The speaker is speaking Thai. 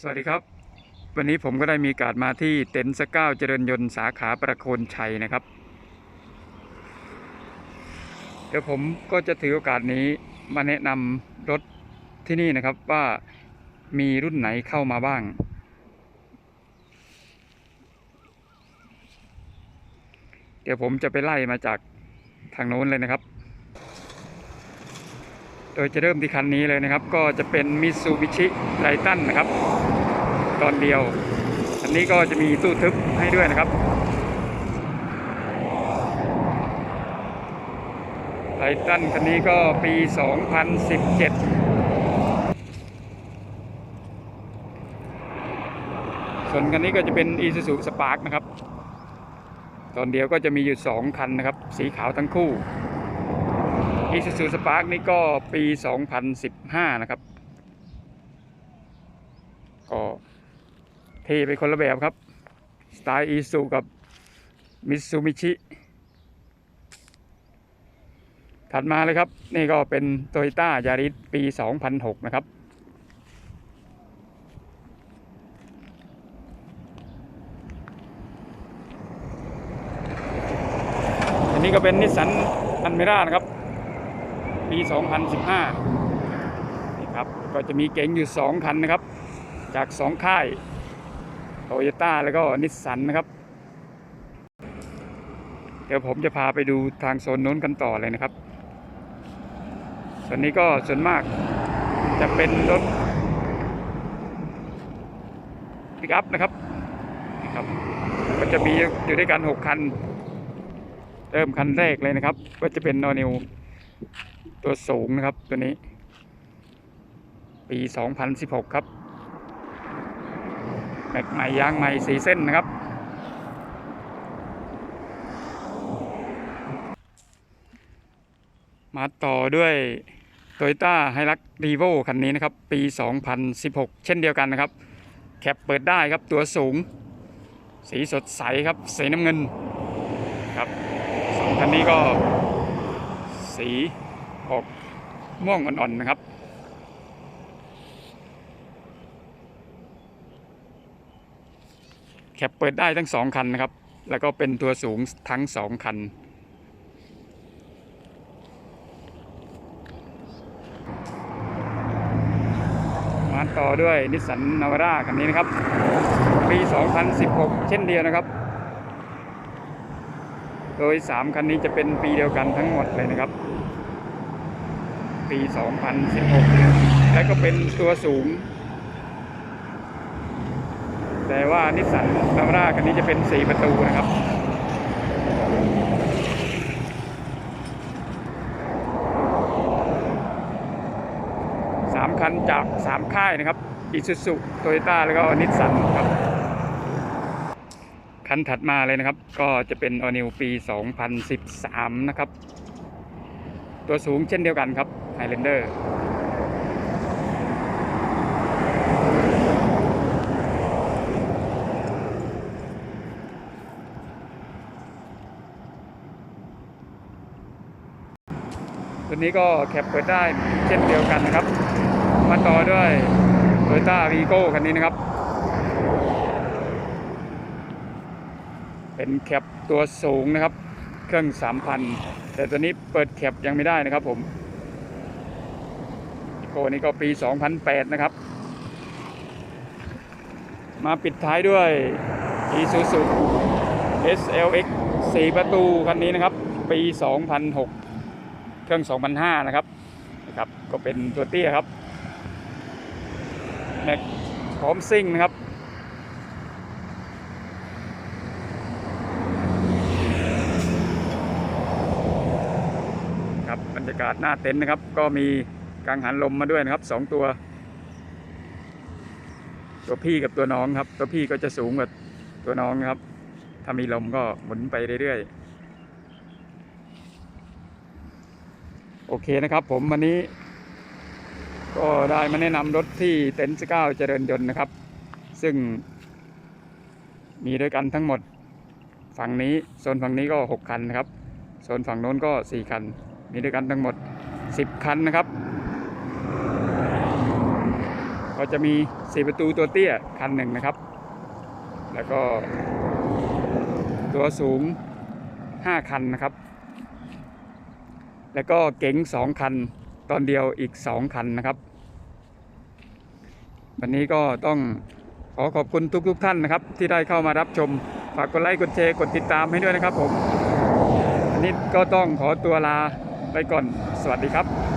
สวัสดีครับ วันนี้ผมก็ได้มีกาสมาที่เต็นท์สก้าวเจริญยนต์สาขาประโคนชัยนะครับ เดี๋ยวผมก็จะถือโอกาสนี้มาแนะนำรถที่นี่นะครับว่ามีรุ่นไหนเข้ามาบ้าง เดี๋ยวผมจะไปไล่มาจากทางโน้นเลยนะครับ โดยจะเริ่มที่คันนี้เลยนะครับ ก็จะเป็นมิ t ซูบิชิไ i ทันนะครับ ตอนเดียว อันนี้ก็จะมีตู้ทึบให้ด้วยนะครับไ i ทันคันนี้ก็ปี 2017 ส่วนคันนี้ก็จะเป็น Isuzu Spark นะครับ ตอนเดียวก็จะมีอยู่ 2 คันนะครับ สีขาวทั้งคู่ Isuzu Spark นี่ก็ปี 2015 นะครับ ก็ เทไปคนละแบบครับ สไตล์ Isuzu กับ Mitsubishi ถัดมาเลยครับ นี่ก็เป็น Toyota Yaris ปี 2006 นะครับ อันนี้ก็เป็นนิสสันอันเมร่านะครับ ปี 2015 นี่ครับ ก็จะมีเก๋งอยู่ 2 คันนะครับ จาก 2 ค่าย โตโยต้าแล้วก็นิสสันนะครับ เดี๋ยวผมจะพาไปดูทางโซนนู้นกันต่อเลยนะครับ ส่วนนี้ก็ส่วนมากจะเป็นรถปิกอัพนะครับนี่ครับ ก็จะมีอยู่ด้วยกัน 6 คัน เริ่มคันแรกเลยนะครับ ก็จะเป็นนอนิวตัวสูงนะครับตัวนี้ ปี 2016 ครับ ม็กใหม่ยางใหม่สีเส้นนะครับ มาต่อด้วย Toyota h i l u x r e v o คันนี้นะครับ ปี 2016 เช่นเดียวกันนะครับ แคปเปิดได้ครับตัวสูง สีสดใสครับ สีน้ำเงินครับสองคันนี้ก็สีออกม่วงอ่อนๆนะครับ แคปเปิดได้ทั้งสองคันนะครับ แล้วก็เป็นตัวสูงทั้งสองคัน มาต่อด้วยนิสสันนาวาร่าคันนี้นะครับปี 2016 เช่นเดียวนะครับ โดย 3 คันนี้จะเป็นปีเดียวกันทั้งหมดเลยนะครับ ปี 2016 และก็เป็นตัวสูง แต่ว่านิสสันนาวาร่าคันนี้จะเป็น 4 ประตูนะครับสามคันจากสามค่ายนะครับอิซูซุโตโยต้าแล้วก็นิสสันครับคันถัดมาเลยนะครับ ก็จะเป็นออนิวปี 2013 นะครับ ตัวสูงเช่นเดียวกันครับไฮเลนเดอร์ ตัวนี้ก็แคปเปิดได้เช่นเดียวกันนะครับ มาต่อด้วย Toyota Vigo คันนี้นะครับ เป็นแคปตัวสูงนะครับ เครื่อง 3,000 แต่ตัวนี้เปิดแคปยังไม่ได้นะครับผมโกนี้ก็ปี 2008 นะครับ มาปิดท้ายด้วย Isuzu SLX 4 ประตูคันนี้นะครับ ปี 2006 เครื่อง 2005 นะครับนะครับ ก็เป็นตัวเตี้ยครับแม็กพร้อมซิ่งนะครับครับบรรยากาศหน้าเต็นท์นะครับ ก็มีกังหันลมมาด้วยนะครับสองตัว ตัวพี่กับตัวน้องครับ ตัวพี่ก็จะสูงกว่าตัวน้องครับ ถ้ามีลมก็หมุนไปเรื่อยๆ โอ เคนะครับ ผมวันนี้ ก็ได้มาแนะนำรถที่เต็นท์สก้าเจริญยนต์นะครับ ซึ่ง มีด้วยกันทั้งหมด ฝั่งนี้โซนฝั่งนี้ก็ 6 คันนะครับโซนฝั่งโน้นก็ 4 คัน มีด้วยกันทั้งหมด 10 คันนะครับ ก็จะมีสี่ประตูตัวเตี้ยคันหนึ่งนะครับ แล้วก็ ตัวสูง 5 คันนะครับ แล้วก็เก๋ง2คัน ตอนเดียวอีก2คันนะครับ วันนี้ก็ต้องขอขอบคุณทุกๆทท่านนะครับ ที่ได้เข้ามารับชม ฝากกดไลค์กดแชร์กดติดตามให้ด้วยนะครับผม อันนี้ก็ต้องขอตัวลาไปก่อน สวัสดีครับ